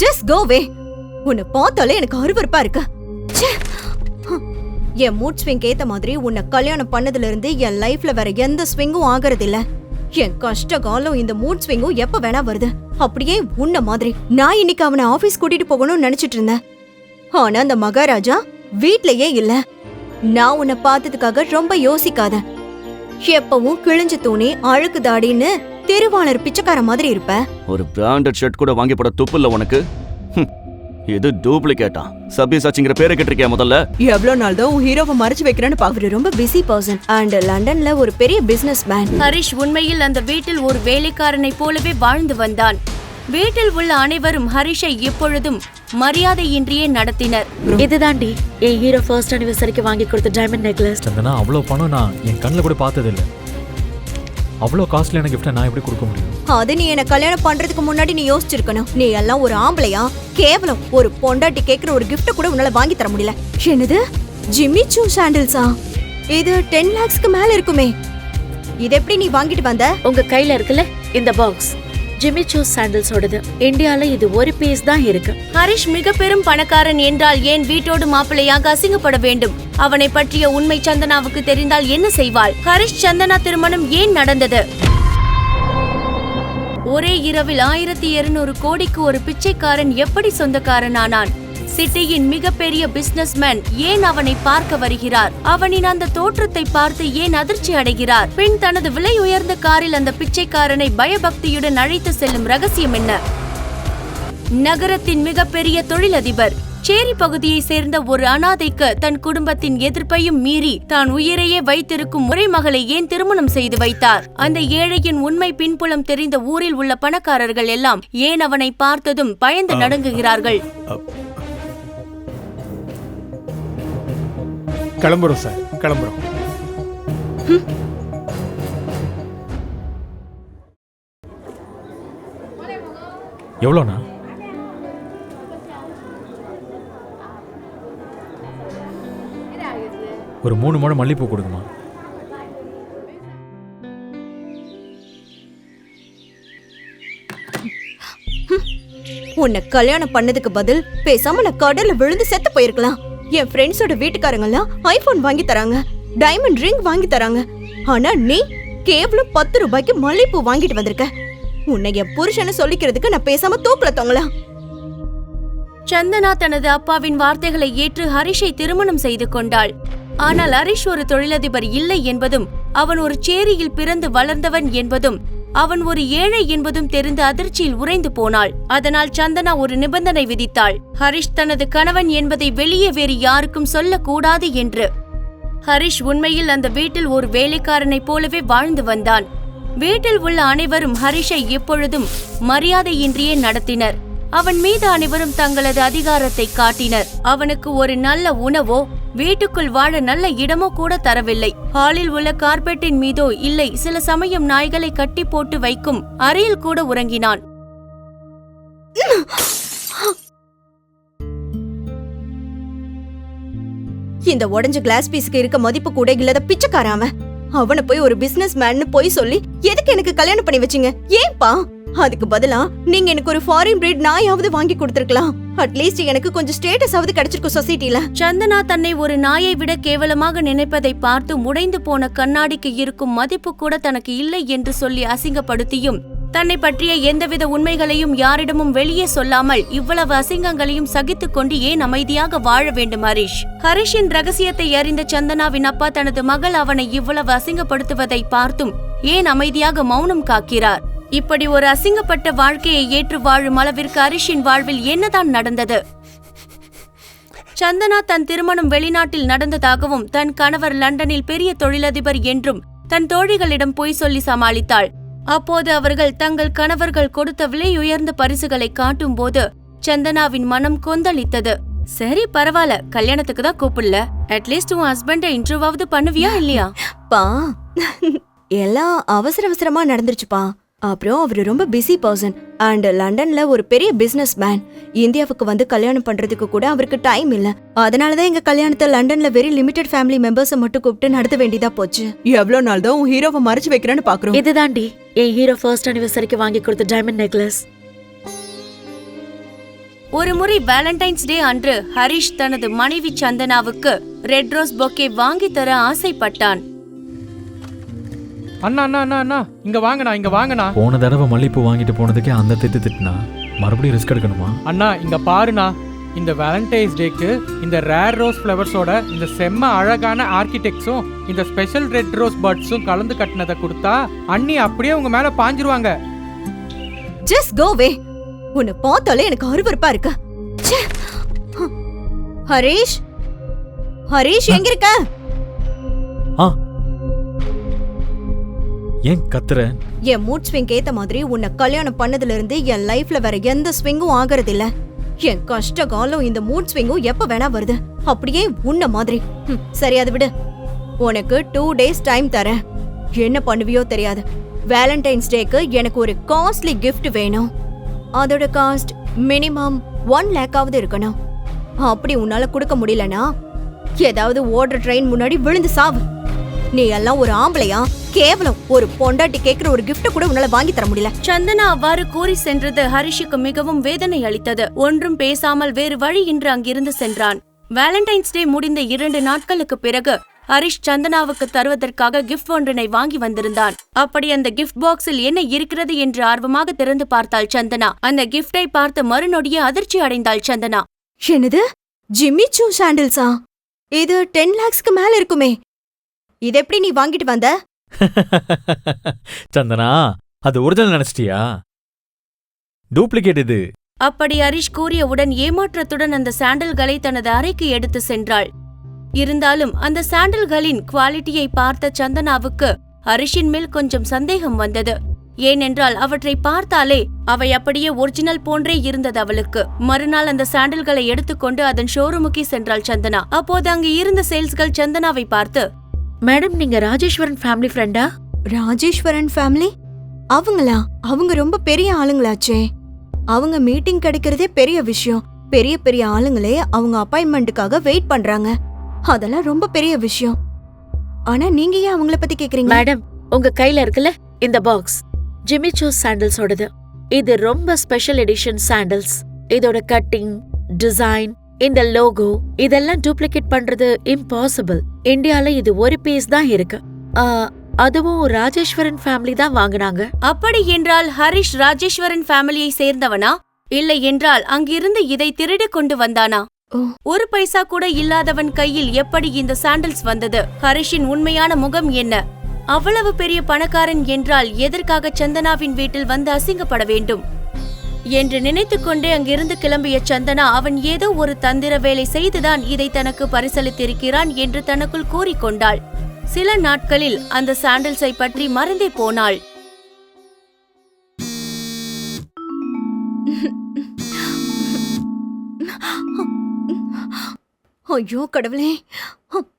Just go வே உன்னை பார்த்தாலே எனக்கு அருவருப்பா இருக்கு. என் மூட் ஸ்விங் ஏத்த மாதிரி உன்னை கல்யாணம் பண்ணதுல இருந்து என் லைஃப்ல வேற எந்த ஸ்விங்கும் ஆகறது இல்ல என் கஷ்ட காலம் இந்த மூட் ஸ்விங்கும் எப்ப வேணா வருது. அப்படியே உன்ன மாதிரி. நான் இன்னைக்கு அவனை ஆபீஸ் கூட்டிட்டு போகணும்னு நினைச்சிட்டு இருந்தேன். ஆனா அந்த மகாராஜா வீட்லயே இல்ல. நான் உன்னை பார்த்ததுக்காக ரொம்ப யோசிக்காத. எப்பவும் கிழிஞ்ச தூணி அழுக்கு தாடின்னு திருவாளர் பிச்சைக்கார மாதிரி இருப்ப? ஒரு பிராண்டட் ஷர்ட் கூட வாங்கி போட துப்பு இல்ல உனக்கு? ஹம், இது டூப்ளிகேட்டா சபியசாச்சிங்கிற பேரை கேட்டிருக்கியா முதல்ல? எவ்வளவு நாள் தான் உன் ஹீரோவை மறைச்சு வைக்கிறேன்னு அவரு ரொம்ப பிஸி பர்சன் அண்ட் லண்டன்ல ஒரு பெரிய பிசினஸ் மேன் ஹரிஷ் உண்மையில் அந்த வீட்டில் ஒரு வேலைக்காரனைப் போலவே வாழ்ந்து வந்தான். வீட்டில் உள்ள அனைவரும் ஹரிஷை எப்பொழுதும் மரியாதையின்றியே நடத்தினர். இதுதாண்டி என் ஹீரோ ஃபர்ஸ்ட் அனிவர்சரிக்கு வாங்கி கொடுத்த டைமண்ட் நெக்லஸ் சந்தனா அவ்வளோ பணம் நான் என் கண்ணில் கூட பார்த்ததில்ல. அவ்வளோ காஸ்ட்லியான கிஃப்ட்டை நான் எப்படி கொடுக்க முடியும்? அது நீ என்ன கல்யாணம் பண்றதுக்கு முன்னாடி நீ யோசிச்சிருக்கணும். நீ எல்லாம் ஒரு ஆம்பளையா? கேவலம். ஒரு பொண்டாட்டி கேக்குற ஒரு gift கூட உன்னால வாங்கி தர முடியல. என்னது? ஜிம்மி சூ சாண்டில்ஸா இது டென் லேக்ஸ்க்கு மேல இருக்குமே. இது எப்படி நீ வாங்கிட்டு வந்த? உங்க கையில இருக்குல்ல இந்த பாக்ஸ் ஜிம்மி சூ சாண்டல்ஸோடது இந்தியால இது ஒரு பீஸ் தான் இருக்கு. ஹரிஷ் மிக பெரும் பணக்காரன் என்றால் ஏன் வீட்டோடு மாப்பிள்ளையாக அசிங்கப்பட வேண்டும்? அவனை பற்றிய உண்மை சந்தனாவுக்கு தெரிந்தால் என்ன செய்வாள்? ஹரிஷ் சந்தனா திருமணம் ஏன் நடந்தது? ஒரே இரவில் ஆயிரத்தி இருநூறு கோடிக்கு ஒரு பிச்சைக்காரன் எப்படி சொந்தக்காரனானான்? சிட்டியின் மிகப்பெரிய பிசினஸ்மேன் ஏன் அவனை பார்க்க வருகிறார்? அவனின் அந்த தோற்றத்தை பார்த்து ஏன் அதிர்ச்சி அடைகிறார்? பின் தனது விலை உயர்ந்த காரில் அந்த பிச்சைக்காரனை பயபக்தியுடன் அழைத்து செல்லும் ரகசியம் என்ன? நகரத்தின் மிகப்பெரிய தொழிலதிபர். சேரி பகுதியை சேர்ந்த ஒரு அனாதைக்கு தன் குடும்பத்தின் எதிர்ப்பையும் மீறி தான் உயிரையே வைத்திருக்கும் முறைமகளை ஏன் திருமணம் செய்து வைத்தார்? அந்த ஏழையின் உண்மை பின்புலம் தெரிந்த ஊரில் உள்ள பணக்காரர்கள் எல்லாம் ஏன் அவனை பார்த்ததும் பயந்து நடுங்குகிறார்கள்? கிளம்புறோம் சார் கிளம்புறோம். எவ்வளோண்ணா? ஒரு மூணு முழம் மல்லிப்பூ கொடுக்குமா உன்னை கல்யாணம் பண்ணதுக்கு பதில் பேசாம நான் கடல்ல விழுந்து செத்து போயிருக்கலாம். என் ஃப்ரெண்ட்ஸோட வீட்டுக்காரங்கெல்லாம் ஐஃபோன் ஐபோன் வாங்கி தராங்க டைமண்ட் ரிங் வாங்கி தராங்க. ஆனா நீ கேவலம் பத்து ரூபாய்க்கு மல்லிப்பூ வாங்கிட்டு வந்திருக்க. உன்னை என் புருஷன்னு சொல்லிக்கிறதுக்கு நான் பேசாம தூக்கல தொங்கலாம் சந்தனா தனது அப்பாவின் வார்த்தைகளை ஏற்று ஹரிஷை திருமணம் செய்து கொண்டாள். ஆனால் ஹரிஷ் ஒரு தொழிலதிபர் இல்லை என்பதும் அவன் ஒரு சேரியில் பிறந்து வளர்ந்தவன் என்பதும் அவன் ஒரு ஏழை என்பதும் தெரிந்து அதிர்ச்சியில் உறைந்து போனாள். அதனால் சந்தனா ஒரு நிபந்தனை விதித்தாள். ஹரிஷ் தனது கணவன் என்பதை வெளியே வேறு யாருக்கும் சொல்லக்கூடாது என்று. ஹரிஷ் உண்மையில் அந்த வீட்டில் ஒரு வேலைக்காரனைப் போலவே வாழ்ந்து வந்தான். வீட்டில் உள்ள அனைவரும் ஹரிஷை எப்பொழுதும் மரியாதையின்றியே நடத்தினர். அவன் மீது அனைவரும் தங்களது அதிகாரத்தை காட்டினர். அவனுக்கு ஒரு நல்ல உணவோ வீட்டுக்குள் வாழ நல்ல இடமோ கூட தரவில்லை. ஹாலில் உள்ள கார்பெட்டின் மீதோ இல்லை சில சமயம் நாய்களை கட்டி போட்டு வைக்கும் அறையில் கூட உறங்கினான். இந்த உடஞ்ச கிளாஸ் பீஸுக்கு இருக்க மதிப்பு கூட இல்லாத பிச்சைக்காரன் அவன். அவனை போய் ஒரு பிசினஸ் மேன்னு போய் சொல்லி எதுக்கு எனக்கு கல்யாணம் பண்ணி வச்சீங்க? ஏன்பா? அதுக்கு பதிலா நீங்க எனக்கு ஒரு ஃபாரின் பிரீட் நாயாவது வாங்கி கொடுத்திருக்கலாம். அட்லீஸ்ட் எனக்கு கொஞ்சம் ஸ்டேட்டஸ் ஆவது கிடைச்சிருக்கும் சொசைட்டில சந்தனா தன்னை ஒரு நாயை விட கேவலமாக நினைப்பதை பார்த்து உடைந்து போன கண்ணாடிக்கு இருக்கும் மதிப்பு கூட தனக்கு இல்லை என்று சொல்லி அசிங்கப்படுத்தியும் தன்னை பற்றிய எந்தவித உண்மைகளையும் யாரிடமும் வெளியே சொல்லாமல் இவ்வளவு அசிங்கங்களையும் சகித்துக் கொண்டு ஏன் அமைதியாக வாழ வேண்டும் ஹரிஷ்? ஹரிஷின் ரகசியத்தை அறிந்த சந்தனாவின் அப்பா தனது மகள் அவனை இவ்வளவு அசிங்கப்படுத்துவதை பார்த்தும் ஏன் அமைதியாக மௌனம் காக்கிறார்? இப்படி ஒரு அசிங்கப்பட்ட வாழ்க்கையை ஏற்று வாழும் அளவிற்கு ஹரிஷின் வாழ்வில் என்னதான் நடந்தது? சந்தனா தன் திருமணம் வெளிநாட்டில் நடந்ததாகவும் தன் கணவர் லண்டனில் பெரிய தொழிலதிபர் என்றும் தன் தோழிகளிடம் பொய் சொல்லி சமாளித்தாள். அப்போது அவர்கள் தங்கள் கணவர்கள் கொடுத்த விலை உயர்ந்த பரிசுகளை காட்டும் போது சந்தனாவின் மனம் கொந்தளித்தது. சரி பரவாயில்ல கல்யாணத்துக்கு தான் கூப்பிடல. அட்லீஸ்ட் உன் ஹஸ்பண்ட இன்டர்வாவது பண்ணுவியா இல்லையா? பா எல்லாம் அவசர அவசரமா நடந்துருச்சுப்பா. அப்புறம் அவரு ரொம்ப பிஸி பர்சன் அண்ட் லண்டன்ல ஒரு பெரிய பிசினஸ் மேன் இந்தியாவுக்கு வந்து கல்யாணம் பண்றதுக்கு கூட அவருக்கு டைம் இல்ல. அதனாலதான் எங்க கல்யாணத்தை லண்டன்ல வெரி லிமிடெட் ஃபேமிலி மெம்பர்ஸை மட்டும் கூப்பிட்டு நடத்த வேண்டியதா போச்சு. எவ்வளவு நாள் தான் உன் ஹீரோவை மறைச்சு வைக்கிறேன்னு பாக்குறோம். இதுதாண்டி என் ஹீரோ ஃபர்ஸ்ட் அனிவர்சரிக்கு வாங்கி கொடுத்த டைமண்ட் நெக்லஸ் ஒருமுறை வேலண்டைன்ஸ் டே அன்று ஹரிஷ் தனது மனைவி சந்தனாவுக்கு ரெட் ரோஸ் பொக்கே வாங்கி தர ஆசைப்பட்டான். அண்ணா அண்ணா அண்ணா அண்ணா இங்க வாங்கண்ணா இங்க வாங்கண்ணா. போன தடவை மல்லிப்பூ வாங்கிட்டு போனதுக்கே அந்த திட்டு திட்டுனா? மறுபடியும் ரிஸ்க் எடுக்கணுமா? அண்ணா இங்க பாருண்ணா இந்த வேலண்டைன்ஸ் டேக்கு இந்த ரேர் ரோஸ் ஃப்ளவர்ஸோட இந்த செம்ம அழகான ஆர்கிடெக்ட்ஸும் இந்த ஸ்பெஷல் ரெட் ரோஸ் பர்ட்ஸும் கலந்து கட்டினதை கொடுத்தா அண்ணி அப்படியே உங்க மேல பாஞ்சிருவாங்க. ஜஸ்ட் கோ வே உன்னை பார்த்தாலே எனக்கு அருவருப்பா இருக்கு. ச்சே. ஹரிஷ். ஹரிஷ் எங்க இருக்க? ஏன் கத்துற? என் மூட் ஸ்விங் ஏத்த மாதிரி உன்னை கல்யாணம் பண்ணதுல இருந்து என் லைஃப்ல வேற எந்த ஸ்விங்கும் ஆகறது இல்ல என் கஷ்ட காலம் இந்த மூட் ஸ்விங்கும் எப்ப வேணா வருது. அப்படியே உன்ன மாதிரி. ம் சரி அது விடு. உனக்கு டூ டேஸ் டைம் தரேன். என்ன பண்ணுவியோ தெரியாது. வேலண்டைன்ஸ் டேக்கு எனக்கு ஒரு காஸ்ட்லி gift வேணும். அதோட காஸ்ட் மினிமம் ஒன் லேக்காவது இருக்கணும். அப்படி உன்னால கொடுக்க முடியலனா ஏதாவது ஓடுற ட்ரெயின் முன்னாடி விழுந்து சாவு. நீ எல்லாம் ஒரு ஆம்பளையா? கேவலம். ஒரு பொண்டாட்டி கேக்குற ஒரு gift கூட உன்னால வாங்கி தர முடியல. சந்தனா அவ்வாறு கூறி சென்றது ஹரிஷுக்கு மிகவும் வேதனை அளித்தது. ஒன்றும் பேசாமல் வேறு வழியின்றி அங்கிருந்து சென்றான். வேலண்டைன்ஸ் டே முடிந்த இரண்டு நாட்களுக்கு பிறகு ஹரிஷ் சந்தனாவுக்கு தருவதற்காக கிஃப்ட் ஒன்றினை வாங்கி வந்திருந்தான். அப்படி அந்த கிஃப்ட் பாக்ஸில் என்ன இருக்கிறது என்று ஆர்வமாக திறந்து பார்த்தாள் சந்தனா. அந்த கிஃப்டை பார்த்து மறுநொடியே அதிர்ச்சி அடைந்தாள் சந்தனா. என்னது? ஜிம்மி சூ சாண்டில்ஸா இது டென் லேக்ஸ்க்கு மேல இருக்குமே. இது எப்படி நீ வாங்கிட்டு வந்த? சந்தனா அது ஒரிஜினல் நினைச்சிட்டியா? டூப்ளிகேட் இது. அப்படி ஹரிஷ் கூறியவுடன் ஏமாற்றத்துடன் அந்த சாண்டல்களை தனது அறைக்கு எடுத்து சென்றாள். இருந்தாலும் அந்த சாண்டல்களின் குவாலிட்டியை பார்த்த சந்தனாவுக்கு ஹரிஷின் மேல் கொஞ்சம் சந்தேகம் வந்தது. ஏனென்றால் அவற்றை பார்த்தாலே அவை அப்படியே ஒரிஜினல் போன்றே இருந்தது அவளுக்கு. மறுநாள் அந்த சாண்டல்களை எடுத்துக்கொண்டு அதன் ஷோரூமுக்கு சென்றாள் சந்தனா. அப்போது அங்கு இருந்த சேல்ஸ்கள் சந்தனாவை பார்த்து மேடம் நீங்க ராஜேஸ்வரன் ஃபேமிலி ஃப்ரெண்டா ராஜேஸ்வரன் ஃபேமிலி அவங்களா? அவங்க ரொம்ப பெரிய ஆளுங்களாச்சே. அவங்க மீட்டிங் கிடைக்கிறதே பெரிய விஷயம். பெரிய பெரிய ஆளுங்களே அவங்க அப்பாயின்மெண்ட்டுக்காக வெயிட் பண்றாங்க. அதெல்லாம் ரொம்ப பெரிய விஷயம். ஆனா நீங்க ஏன் அவங்கள பத்தி கேக்குறீங்க? மேடம் உங்க கையில இருக்குல்ல இந்த பாக்ஸ் ஜிம்மி சூஸ் சாண்டல்ஸோடது இது ரொம்ப ஸ்பெஷல் எடிஷன் சாண்டல்ஸ் இதோட கட்டிங் டிசைன் இந்த லோகோ இதெல்லாம் டூப்ளிகேட் பண்றது இம்பாசிபிள் இந்தியால இது ஒரு பீஸ் தான் இருக்கு. ஆ, அதுவும் ராஜேஸ்வரன் ஃபேமிலி தான் வாங்குனாங்க. அப்படி என்றால் ஹரிஷ் ராஜேஸ்வரன் ஃபேமிலியை சேர்ந்தவனா? இல்லை என்றால் அங்கிருந்து இதை திருடி கொண்டு வந்தானா? ஓ. ஒரு பைசா கூட இல்லாதவன் கையில் எப்படி இந்த சாண்டல்ஸ் வந்தது? ஹரிஷின் உண்மையான முகம் என்ன? அவ்வளவு பெரிய பணக்காரன் என்றால் எதற்காக சந்தனாவின் வீட்டில் வந்து அசிங்கப்பட வேண்டும்? என்று நினைத்துக்கொண்டே அங்கிருந்து கிளம்பிய சந்தனா அவன் ஏதோ ஒரு தந்திர வேலை செய்துதான் இதை தனக்கு பரிசளித்திருக்கிறான் என்று தனக்குள் கூறிக்கொண்டாள். சில நாட்களில் அந்த சாண்டல்ஸை பற்றி மறந்தே போனாள். ஐயோ கடவுளே.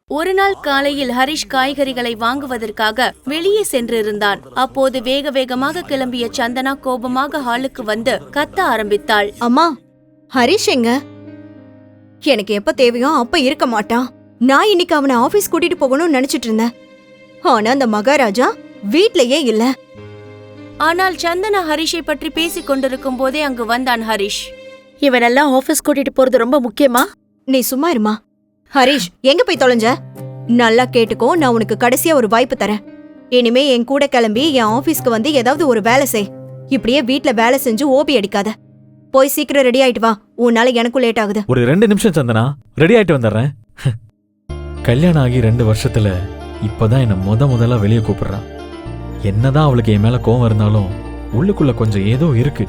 ஒரு நாள் காலையில் ஹரிஷ் காய்கறிகளை வாங்குவதற்காக வெளியே சென்றிருந்தான். அப்போது வேக வேகமாக கிளம்பிய சந்தனா கோபமாக ஹாலுக்கு வந்து கத்த ஆரம்பித்தாள். அம்மா ஹரிஷ் எங்க? எனக்கு எப்ப தேவையோ அப்ப இருக்க மாட்டான் நான் இன்னைக்கு அவனை ஆபீஸ் கூட்டிட்டு போகணும்னு நினைச்சிட்டு இருந்தேன். ஆனா அந்த மகாராஜா வீட்லயே இல்ல. ஆனால் சந்தனா ஹரிஷை பற்றி பேசிக் கொண்டிருக்கும் போதே அங்கு வந்தான் ஹரிஷ். இவனெல்லாம் ஆபீஸ் கூட்டிட்டு போறது ரொம்ப முக்கியமா? நீ சும்மா இருமா. ஹரிஷ் எங்க போய் தொலைஞ்ச? நல்லா கேட்டுக்கோ நான் உனக்கு கடைசியா ஒரு வாய்ப்பு தரேன். இனிமே என் கூட கிளம்பி என் ஆபீஸ்க்கு வந்து ஏதாவது ஒரு வேலை செய். இப்படியே வீட்ல வேலை செஞ்சு ஓபி அடிக்காத. போய் சீக்கிரம் ரெடி ஆயிட்டு வா. உன்னால எனக்கும் லேட் ஆகுது. ஒரு ரெண்டு நிமிஷம் சந்தனா ரெடி ஆயிட்டு வந்துடுறேன். கல்யாணம் ஆகி ரெண்டு வருஷத்துல இப்பதான் என்ன முத முதல்ல வெளியே கூப்பிடுறான். என்னதான் அவளுக்கு என் மேல கோவம் இருந்தாலும் உள்ளுக்குள்ள கொஞ்சம் ஏதோ இருக்கு.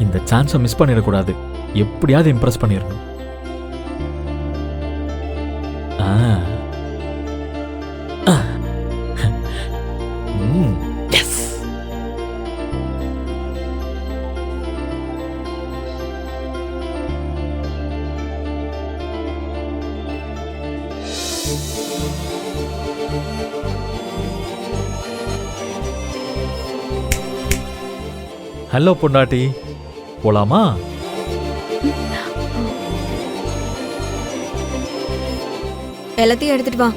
இந்த சான்ஸை மிஸ் பண்ணிடக்கூடாது. எப்படியாவது இம்ப்ரெஸ் பண்ணிடணும். ஹலோ பொண்டாட்டி. போலாமா? எல்லாத்தையும் எடுத்துட்டு வா.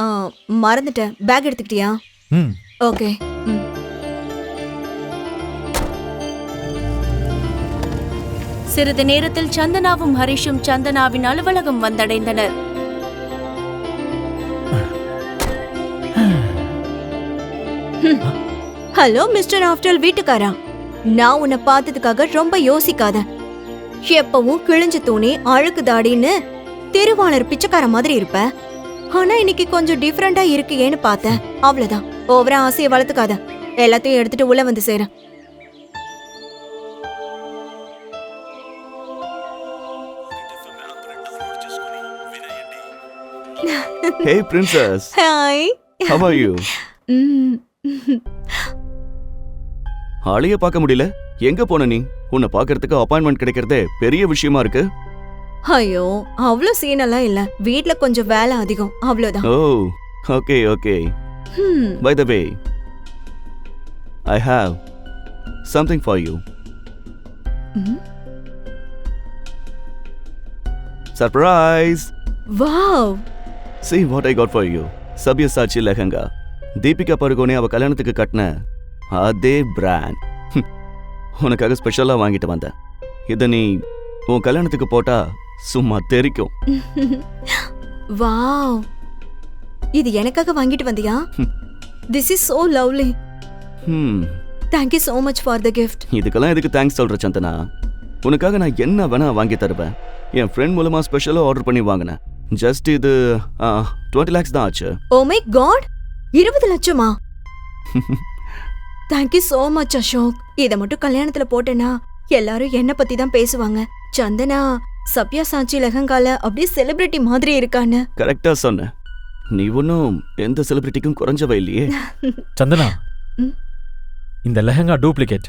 ஆ, மறந்துட்டேன். பேக் எடுத்துக்கிட்டியா? ம். ஓகே. ம். சிறிது நேரத்தில் சந்தனாவும் ஹரிஷும் சந்தனாவின் அலுவலகம் வந்தடைந்தனர். ஹலோ மிஸ்டர் ஆஃப்டர் வீட்டுக்காரா? நான் உன்னை பார்த்ததுக்காக ரொம்ப யோசிக்காத. எப்பவும் கிழிஞ்ச தூணி அழுக்கு தாடின்னு திருவாளர் பிச்சைக்கார மாதிரி இருப்ப. ஆனா இன்னைக்கு கொஞ்சம் டிஃப்ரெண்டா இருக்கியேன்னு பார்த்தேன் அவ்வளவுதான். ஓவரா ஆசையை வளர்த்துக்காத. எல்லாத்தையும் எடுத்துட்டு உள்ள வந்து சேர. Hey princess hi how are you hmm ஆளையே பார்க்க முடியல. எங்க போன நீ? உன்னை பார்க்கறதுக்கு அப்பாயின்மெண்ட் கிடைக்கிறதே பெரிய விஷயமா இருக்கு. ஐயோ அவ்வளோ சீனெல்லாம் இல்ல. வீட்ல கொஞ்சம் வேலை அதிகம். அவ்வளவுதான் ஓ okay okay. By the way I have something for you. Surprise wow! See what I got for you. Sabyasachi lehenga. Deepika Padukone அவ கல்யாணத்துக்கு கட்டின அதே பிராண்ட் உனக்காக ஸ்பெஷலாக வாங்கிட்டு வந்தேன். இதை நீ உன் கல்யாணத்துக்கு போட்டா சும்மா தெரிக்கும். வாவ். இது எனக்காக வாங்கிட்டு வந்தியா? This is so lovely hmm. Thank you so much for the gift இதுக்கெல்லாம் எதுக்கு தேங்க்ஸ் சொல்ற சந்தனா? உனக்காக நான் என்ன வேணா வாங்கி தருவேன். என் ஃப்ரெண்ட் மூலமா ஸ்பெஷலாக ஆர்டர் பண்ணி வாங்கினேன். ஜஸ்ட் இது டுவெண்ட்டி லேக்ஸ் தான் ஆச்சு. ஓ மை காட் இருபது லட்சமா? Thank you so much Ashok இத மட்டும் கல்யாணத்துல போட்டேனா எல்லாரும் என்ன பத்தி தான் பேசுவாங்க. சந்தனா சப்யா சாச்சி லெஹங்கால அப்படியே செலிபிரிட்டி மாதிரி இருக்கான்னு. கரெக்டா சொன்ன. நீ ஒன்றும் எந்த செலிபிரிட்டிக்கும் குறைஞ்சவ இல்லையே. சந்தனா. இந்த லெஹங்கா டூப்ளிகேட்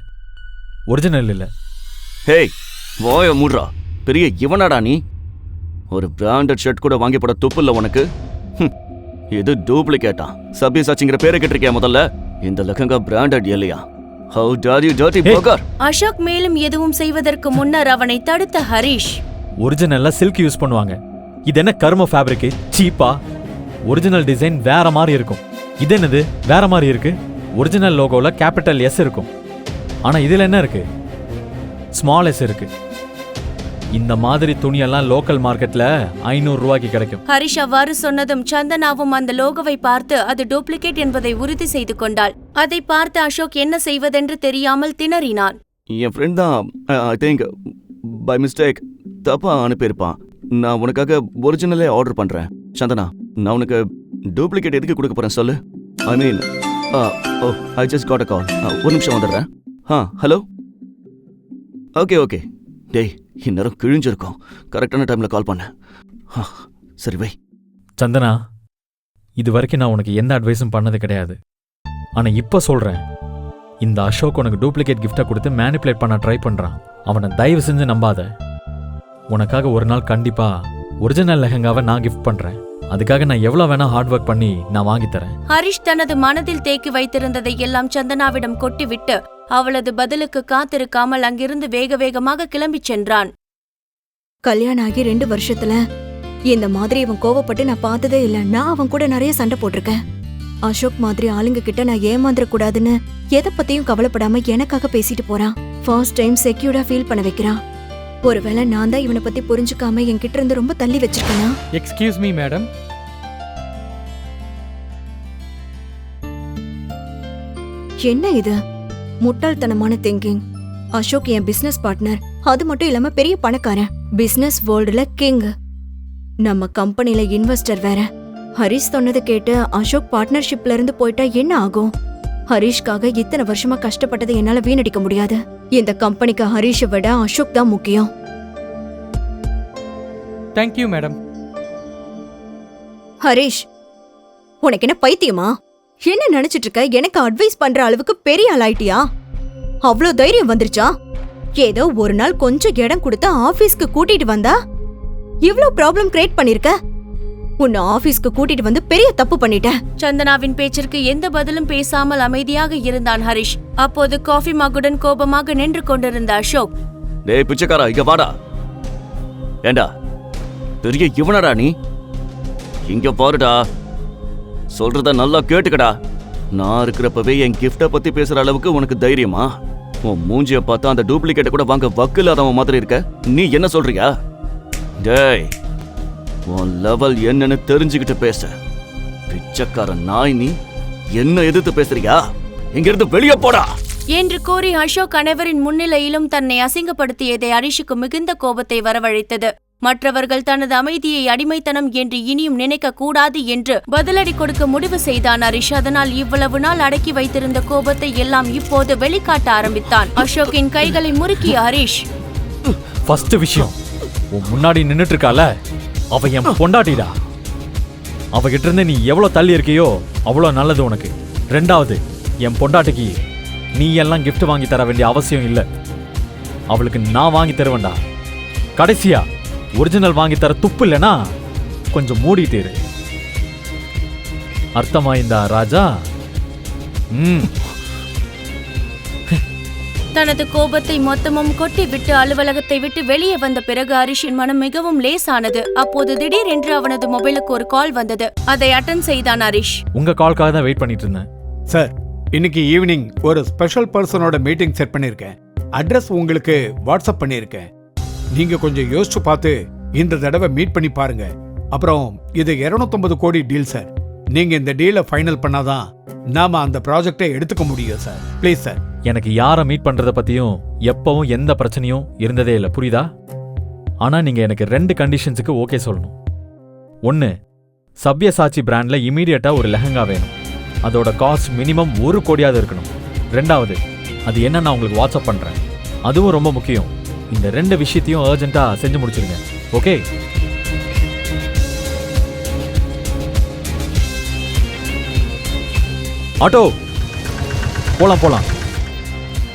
ஒரிஜினல் இல்ல. ஹேய் வாய மூடுறா. பெரிய இவனாடா நீ. ஒரு பிராண்டட் ஷர்ட் கூட வாங்கி போட துப்பு இல்ல உனக்கு. ஹம், இது டூப்ளிகேட்டா சபியசாச்சிங்கிற பேரை கேட்டிருக்கியா முதல்ல? இந்த லெஹங்கா பிராண்டட் இல்லையா ஹவு டார் யூ Hey. போகர் அசோக் மேலும் எதுவும் செய்வதற்கு முன்னர் அவனை தடுத்த ஹரிஷ். ஒரிஜினல்ல சில்க் யூஸ் பண்ணுவாங்க. இது என்ன கரும ஃபேப்ரிக் சீப்பா ஒரிஜினல் டிசைன் வேற மாதிரி இருக்கும். இது என்னது? வேற மாதிரி இருக்கு. ஒரிஜினல் லோகோல கேபிட்டல் எஸ் இருக்கும். ஆனா இதுல என்ன இருக்கு? ஸ்மால் எஸ் இருக்கு. இந்த மாதிரி துணியெல்லாம் லோக்கல் மார்க்கெட்ல ஐநூறு ரூபாய்க்கு கிடைக்கும். ஹரிஷ் அவ்வாறு சொன்னதும் சந்தனாவும் அந்த லோகோவை பார்த்து அது டூப்ளிகேட் என்பதை உறுதி செய்து கொண்டாள். அதை பார்த்து அசோக் என்ன செய்வதென்று தெரியாமல் திணறினான். என் ஃப்ரெண்ட் தான் ஐ திங்க் பை மிஸ்டேக் தப்பா அனுப்பியிருப்பான். நான் உனக்காக ஒரிஜினலே ஆர்டர் பண்றேன். சந்தனா நான் உனக்கு டூப்ளிகேட் எதுக்கு கொடுக்க போறேன் சொல்லு? ஐ மீன் ஓ ஐ ஜஸ்ட் காட் அ கால் ஒரு நிமிஷம் வந்துடுறேன். ஆ ஹலோ ஓகே ஓகே டேய் இந்நேரம் கிழிஞ்சிருக்கும். கரெக்டான டைம்ல கால் பண்ணேன் சரி வை. சந்தனா இது வரைக்கும் நான் உனக்கு எந்த அட்வைஸும் பண்ணது கிடையாது. ஆனா இப்ப சொல்றேன். இந்த அசோக் உனக்கு டூப்ளிகேட் கிஃப்டை கொடுத்து மேனிப்புலேட் பண்ண ட்ரை பண்றான். அவனை தயவு செஞ்சு நம்பாத. உனக்காக ஒரு நாள் கண்டிப்பா ஒரிஜினல் லெஹங்காவை நான் கிஃப்ட் பண்றேன். அதுக்காக நான் எவ்வளவு வேணா ஹார்ட் ஒர்க் பண்ணி நான் வாங்கி தரேன். ஹரிஷ் தனது மனதில் தேக்கி வைத்திருந்ததை எல்லாம் சந்தனாவிடம் கொட்டிவிட்டு அவளது பதிலுக்கு காத்திருக்காமல் அங்கிருந்து வேக வேகமாக கிளம்பிச் சென்றான். கல்யாணம் ஆகி ரெண்டு வருஷத்துல இந்த மாதிரி இவன் கோவப்பட்டு நான் பார்த்ததே இல்ல. நான் அவன் கூட நிறைய சண்டை போட்டிருக்கேன். அசோக் மாதிரி ஆளுங்க கிட்ட நான் ஏமாந்துட கூடாதுன்னு எதை பத்தியும் கவலைப்படாம எனக்காக பேசிட்டு போறான். ஃபர்ஸ்ட் டைம் செக்யூர்டா ஃபீல் பண்ண வைக்கிறான். ஒருவேளை நான் தான் இவனை பத்தி புரிஞ்சுக்காம என்கிட்ட இருந்து ரொம்ப தள்ளி வச்சிருக்கேனா? எக்ஸ்கியூஸ் மீ மேடம் என்ன இது? முட்டாள்தனமான திங்கிங் அசோக் என் பிசினஸ் பார்ட்னர் அது மட்டும் இல்லாம பெரிய பணக்காரன். பிசினஸ் வேர்ல்டுல கிங் நம்ம கம்பெனில இன்வெஸ்டர் வேற. ஹரிஷ் சொன்னதை கேட்டு அசோக் பார்ட்னர்ஷிப்ல இருந்து போயிட்டா என்ன ஆகும்? ஹரிஷ்காக இத்தனை வருஷமா கஷ்டப்பட்டதை என்னால வீணடிக்க முடியாது. இந்த கம்பெனிக்கு ஹரிஷை விட அசோக் தான் முக்கியம். தேங்க்யூ மேடம் ஹரிஷ் உனக்கு என்ன பைத்தியமா? என்ன நினைச்சிட்டு இருக்க எனக்கு அட்வைஸ் பண்ற அளவுக்கு பெரிய ஆளாயிட்டியா? அவ்ளோ தைரியம் வந்துருச்சா? ஏதோ ஒரு நாள் கொஞ்சம் இடம் கொடுத்து ஆபீஸ்க்கு கூட்டிட்டு வந்தா? இவ்ளோ ப்ராப்ளம் கிரியேட் பண்ணிருக்க? உன்னை ஆபீஸ்க்கு கூட்டிட்டு வந்து பெரிய தப்பு பண்ணிட்ட சந்தனாவின் பேச்சிற்கு எந்த பதிலும் பேசாமல் அமைதியாக இருந்தான் ஹரிஷ். அப்போது காஃபி மகுடன் கோபமாக நின்று கொண்டிருந்த அசோக். டேய் பிச்சைக்காரா இங்க வாடா. ஏண்டா பெரிய இவனடா நீ? இங்க பாருடா. சொல்றத நல்லா கேட்டுக்கடா. நான் இருக்கிறப்பவே என் கிஃப்டை பத்தி பேசுற அளவுக்கு உனக்கு தைரியமா? உன் மூஞ்சிய பார்த்தா அந்த டூப்ளிகேட்டை கூட வாங்க வக்கு இல்லாதவன் மாதிரி இருக்க. நீ என்ன சொல்றியா? டேய் உன் லெவல் என்னன்னு தெரிஞ்சுக்கிட்டு பேச. பிச்சைக்கார நாய் நீ என்ன எதிர்த்து பேசுறியா? இங்கிருந்து வெளியே போடா. என்று கூறி அசோக் அனைவரின் முன்னிலையிலும் தன்னை அசிங்கப்படுத்தியதை ஹரிஷுக்கு மிகுந்த கோபத்தை வரவழைத்தது. மற்றவர்கள் தனது அமைதியை அடிமைத்தனம் என்று இனியும் நினைக்க கூடாது என்று பதிலடி கொடுக்க முடிவு செய்தான் ஹரிஷ் அதனால் இவ்வளவு நாள் அடக்கி வைத்திருந்த கோபத்தை எல்லாம் இப்போது வெளிக்காட்ட ஆரம்பித்தான். அசோக்கின் கைகளை முறுக்கிய ஹரிஷ். ஃபர்ஸ்ட் விஷயம் உன் முன்னாடி நின்னுட்டு இருக்கால அவ என் பொண்டாட்டிடா. அவகிட்ட இருந்து நீ எவ்வளவு தள்ளி இருக்கியோ அவ்வளோ நல்லது உனக்கு. ரெண்டாவது என் பொண்டாட்டிக்கு நீ எல்லாம் கிஃப்ட் வாங்கி தர வேண்டிய அவசியம் இல்லை. அவளுக்கு நான் வாங்கி தருவேன்டா. கடைசியா ஒரிஜினல் வாங்கி தர துப்பு இல்லைனா கொஞ்சம் மூடிட்டு இரு. அர்த்தமாயிருந்தா ராஜா? ம். தனது கோபத்தை மொத்தமும் கொட்டி விட்டு அலுவலகத்தை விட்டு வெளியே வந்த பிறகு ஹரிஷின் மனம் மிகவும் லேசானது. அப்போது திடீரென்று அவனது மொபைலுக்கு ஒரு கால் வந்தது. அதை அட்டன் செய்தான் ஹரிஷ் உங்க கால்க்காக தான் வெயிட் பண்ணிட்டு இருந்தேன். சார் இன்னைக்கு ஈவினிங் ஒரு ஸ்பெஷல் பர்சனோட மீட்டிங் செட் பண்ணியிருக்கேன். அட்ரஸ் உங்களுக்கு வாட்ஸ்அப் பண்ணியிருக்கேன். நீங்க கொஞ்சம் யோசிச்சு பார்த்து இந்த தடவை மீட் பண்ணி பாருங்க. அப்புறம் இது 250 கோடி டீல் சார் நீங்க இந்த டீலை ஃபைனல் பண்ணாதான் நாம அந்த ப்ராஜெக்டை எடுத்துக்க முடியும் சார் ப்ளீஸ் சார் எனக்கு யாரை மீட் பண்றத பத்தியும் எப்பவும் எந்த பிரச்சனையும் இருந்ததே இல்லை. புரியுதா? ஆனா நீங்க எனக்கு ரெண்டு கண்டிஷன்ஸுக்கு ஓகே சொல்லணும். ஒன்னு சப்யசாச்சி பிராண்ட்ல இமீடியட்டா ஒரு லெஹங்கா வேணும். அதோட காஸ்ட் மினிமம் ஒரு கோடியாவது இருக்கணும். ரெண்டாவது அது என்ன நான் உங்களுக்கு வாட்ஸ்அப் பண்றேன். அதுவும் ரொம்ப முக்கியம். இந்த ரெண்டு விஷயத்தையும் அர்ஜென்ட்டா செஞ்சு முடிச்சிருங்க. Okay auto! போலாம் போலாம்.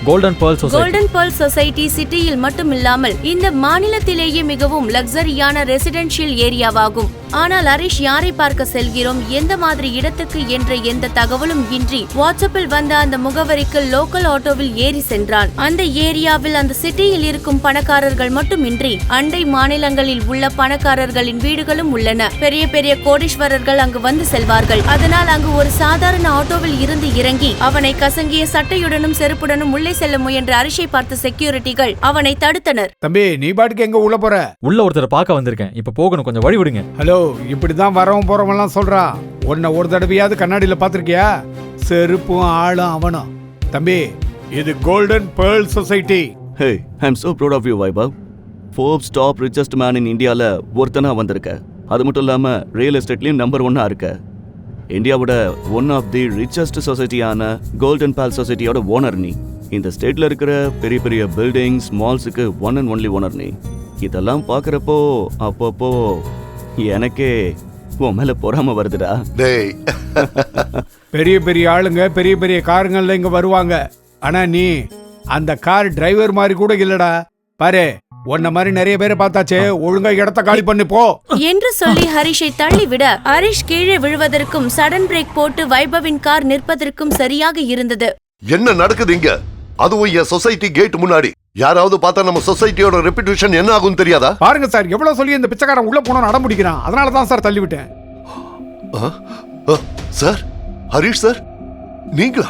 Golden pearl society golden pearl society சிட்டியில் மட்டுமில்லாமல் இந்த மாநிலத்திலேயே மிகவும் லக்ஸரியான ரெசிடென்ஷியல் ஏரியாவாகும் ஆனால் ஹரிஷ் யாரை பார்க்க செல்கிறோம்? எந்த மாதிரி இடத்துக்கு என்ற எந்த தகவலும் இன்றி வாட்ஸ்அப்பில் வந்த அந்த முகவரிக்கு லோக்கல் ஆட்டோவில் ஏறி சென்றான். அந்த ஏரியாவில் அந்த சிட்டியில் இருக்கும் பணக்காரர்கள் மட்டுமின்றி அண்டை மாநிலங்களில் உள்ள பணக்காரர்களின் வீடுகளும் உள்ளன. பெரிய பெரிய கோடீஸ்வரர்கள் அங்கு வந்து செல்வார்கள். அதனால் அங்கு ஒரு சாதாரண ஆட்டோவில் இருந்து இறங்கி அவனை கசங்கிய சட்டையுடனும் செருப்புடனும் உள்ளே செல்ல முயன்ற ஹரிஷை பார்த்த செக்யூரிட்டிகள் அவனை தடுத்தனர். தம்பி நீ பாட்டுக்கு எங்க உள்ள போற? உள்ள ஒருத்தரை பார்க்க வந்திருக்கேன். இப்ப போகணும் கொஞ்சம் வழி விடுங்க. ஹலோ இப்படிதான் வரவன் போறவன்லாம் சொல்றான் உன்னை ஒரு தடவையாவது கண்ணாடியில பாத்திருக்கியா செருப்பும் ஆளும் அவனும். தம்பி இது golden pearl society hey I am so proud of you Vaibhav Forbes top richest man in இந்தியாவில் ஒருத்தனா வந்திருக்க. அது மட்டும் இல்லாமல் ரியல் எஸ்டேட்லேயும் நம்பர் ஒன்னாக இருக்க. இந்தியாவோட ஒன் ஆஃப் தி ரிச்சஸ்ட் சொசைட்டியான கோல்டன் பேல் சொசைட்டியோட ஓனர் நீ. இந்த ஸ்டேட்டில் இருக்கிற பெரிய பெரிய பில்டிங்ஸ் மால்ஸுக்கு ஒன் அண்ட் ஒன்லி ஓனர் நீ. இதெல்லாம் பார்க்குறப்போ அப்பப்போ எனக்கே உன் மேலே பொறாம வருதுடா. டேய். பெரிய பெரிய ஆளுங்க பெரிய பெரிய காருங்கள்ல இங்க வருவாங்க. ஆனா நீ அந்த கார் டிரைவர் மாதிரி கூட இல்லடா. பாரு உன்ன மாதிரி நிறைய பேரை பார்த்தாச்சே ஒழுங்கா இடத்த காலி பண்ணி போ. என்று சொல்லி ஹரிஷை தள்ளிவிட ஹரிஷ் கீழே விழுவதற்கும் சடன் பிரேக் போட்டு வைபவின் கார் நிற்பதற்கும் சரியாக இருந்தது. என்ன நடக்குது இங்க? அதுவும் என் சொசைட்டி கேட் முன்னாடி. யாராவது பார்த்தா நம்ம சொசைட்டியோட ரெப்புடேஷன் என்ன ஆகும் தெரியாதா? பாருங்க சார் எவ்வளவு சொல்லி இந்த பிச்சைக்காரன் உள்ள போன அடம் பிடிக்கிறான். அதனால தான் சார் தள்ளி விட்டேன் ஆ? ஆ, சார் ஹரிஷ் சார் நீங்களா?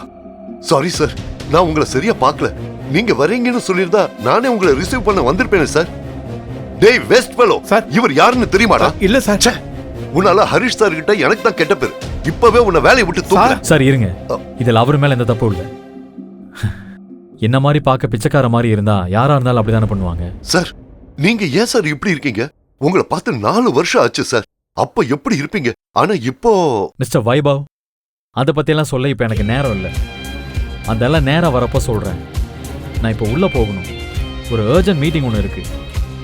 சாரி சார் நான் உங்களை சரியா பார்க்கல. நீங்க வரீங்கன்னு சொல்லியிருந்தா நானே உங்களை ரிசீவ் பண்ண வந்திருப்பேனே சார். டேய் வெஸ்ட் ஃபெலோ சார். இவர் யாருன்னு தெரியுமாடா? இல்ல சார். ச்சே, உன்னால ஹரிஷ் சார் கிட்ட எனக்கு தான் கெட்ட பேர். இப்பவே உன்னை வேலையை விட்டு தூக்குறேன். சார் இருங்க. இதுல அவர் மேல எந்த தப்பும் இல்ல. என்ன மாதிரி பார்க்க பிச்சைக்கார மாதிரி இருந்தா யாரா இருந்தாலும் அப்படிதானே பண்ணுவாங்க? சார் நீங்க ஏன் சார் இப்படி இருக்கீங்க? உங்களை பார்த்து நாலு வருஷம் ஆச்சு சார். அப்ப எப்படி இருப்பீங்க? ஆனா இப்போ மிஸ்டர் வைபவ் அதை பத்தியெல்லாம் சொல்ல இப்ப எனக்கு நேரம் இல்லை. அதெல்லாம் நேரம் வரப்போ சொல்றேன். நான் இப்போ உள்ள போகணும். ஒரு அர்ஜென்ட் மீட்டிங் ஒன்று இருக்கு.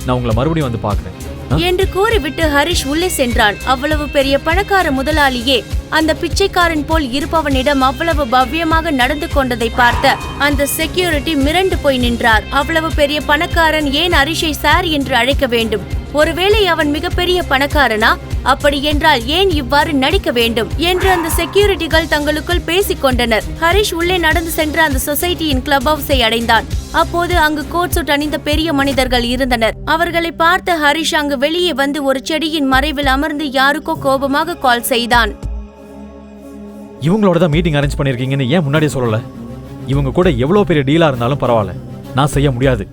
நான் உங்களை மறுபடியும் வந்து பார்க்குறேன். என்று கூறிவிட்டு ஹரிஷ் உள்ளே சென்றான். அவ்வளவு பெரிய பணக்கார முதலாளியே அந்த பிச்சைக்காரன் போல் இருப்பவனிடம் அவ்வளவு பவ்யமாக நடந்து கொண்டதை பார்த்த அந்த செக்யூரிட்டி மிரண்டு போய் நின்றார். அவ்வளவு பெரிய பணக்காரன் ஏன் ஹரிஷை சார் என்று அழைக்க வேண்டும்? ஒருவேளை அவன் மிகப்பெரிய பணக்காரனா? அப்படி என்றால் ஏன் இவ்வாறு நடிக்க வேண்டும்? என்று அந்த செக்யூரிட்டிகள் தங்களுக்குள் பேசிக் கொண்டனர். ஹரிஷ் உள்ளே நடந்து சென்று அந்த சொசைட்டியின் கிளப் ஹவுஸை அடைந்தான். அப்போது அங்கு கோட் சூட் அணிந்த பெரிய மனிதர்கள் இருந்தனர். அவர்களை பார்த்த ஹரிஷ் அங்கு வெளியே வந்து ஒரு செடியின் மறைவில் அமர்ந்து யாருக்கோ கோபமாக கால் செய்தான். இவங்களோட தான் மீட்டிங் அரேஞ்ச் பண்ணியிருக்கீங்கன்னு ஏன் முன்னாடியே சொல்லல? இவங்க கூட எவ்வளோ பெரிய டீலா இருந்தாலும் பரவாயில்ல. நான் செய்ய முடியாது.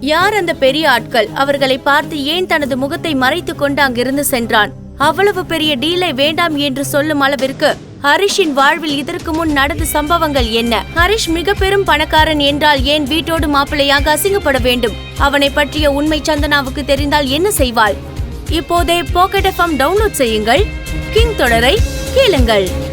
யார் அந்த பெரிய ஆட்கள்? அவர்களை பார்த்து ஏன் தனது முகத்தை மறைத்து கொண்டு அங்கிருந்து சென்றான்? அவ்வளவு பெரிய டீலை வேண்டாம் என்று சொல்லும் அளவிற்கு ஹரிஷின் வாழ்வில் இதற்கு முன் நடந்த சம்பவங்கள் என்ன? ஹரிஷ் மிக பெரும் பணக்காரன் என்றால் ஏன் வீட்டோடு மாப்பிள்ளையாக அசிங்கப்பட வேண்டும்? அவனை பற்றிய உண்மை சந்தனாவுக்கு தெரிந்தால் என்ன செய்வாள்? இப்போதே பாக்கெட் எஃப்எம் டவுன்லோட் செய்யுங்கள். கிங் தொடரை கேளுங்கள்.